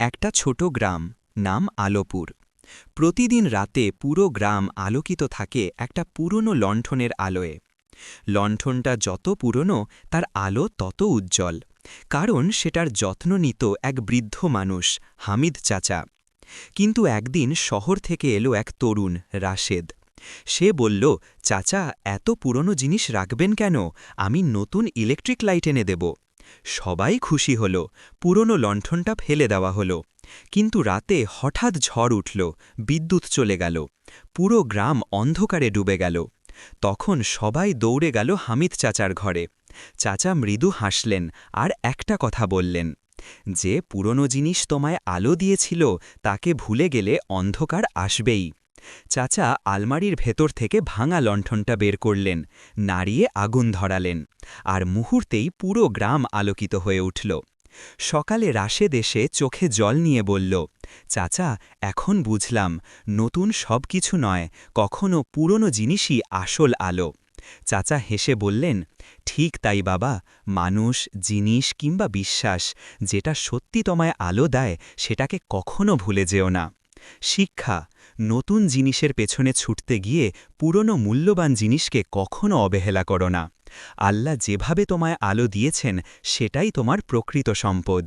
একটা ছোট গ্রাম, নাম আলোপুর। প্রতিদিন রাতে পুরো গ্রাম আলোকিত থাকে একটা পুরনো লণ্ঠনের আলোয়। লণ্ঠনটা যত পুরনো, তার আলো তত উজ্জ্বল। কারণ সেটার যত্ন নিত এক বৃদ্ধ মানুষ, হামিদ চাচা। কিন্তু একদিন শহর থেকে এলো এক তরুণ, রাশেদ। সে বলল, চাচা, এত পুরনো জিনিস রাখবেন কেন? আমি নতুন ইলেকট্রিক লাইট এনে দেব। সবাই খুশি হল, পুরনো লণ্ঠনটা ফেলে দেওয়া হল। কিন্তু রাতে হঠাৎ ঝড় উঠল, বিদ্যুৎ চলে গেল, পুরো গ্রাম অন্ধকারে ডুবে গেল। তখন সবাই দৌড়ে গেল হামিদ চাচার ঘরে। চাচা মৃদু হাসলেন আর একটা কথা বললেন, যে পুরনো জিনিস তোমায় আলো দিয়েছিল, তাকে ভুলে গেলে অন্ধকার আসবেই। চাচা আলমারির ভেতর থেকে ভাঙা লণ্ঠনটা বের করলেন, নাড়িয়ে আগুন ধরালেন, আর মুহূর্তেই পুরো গ্রাম আলোকিত হয়ে উঠল। সকালে রাশেদ এসে চোখে জল নিয়ে বলল, চাচা, এখন বুঝলাম, নতুন সব কিছু নয়, কখনো পুরনো জিনিসই আসল আলো। চাচা হেসে বললেন, ঠিক তাই বাবা, মানুষ, জিনিস কিংবা বিশ্বাস, যেটা সত্যি তোমায় আলো দেয়, সেটাকে কখনো ভুলে যেও না। শিক্ষা, নতুন জিনিসের পেছনে ছুটতে গিয়ে পুরনো মূল্যবান জিনিসকে কখনো অবহেলা করো না। আল্লাহ যেভাবে তোমায় আলো দিয়েছেন, সেটাই তোমার প্রকৃত সম্পদ।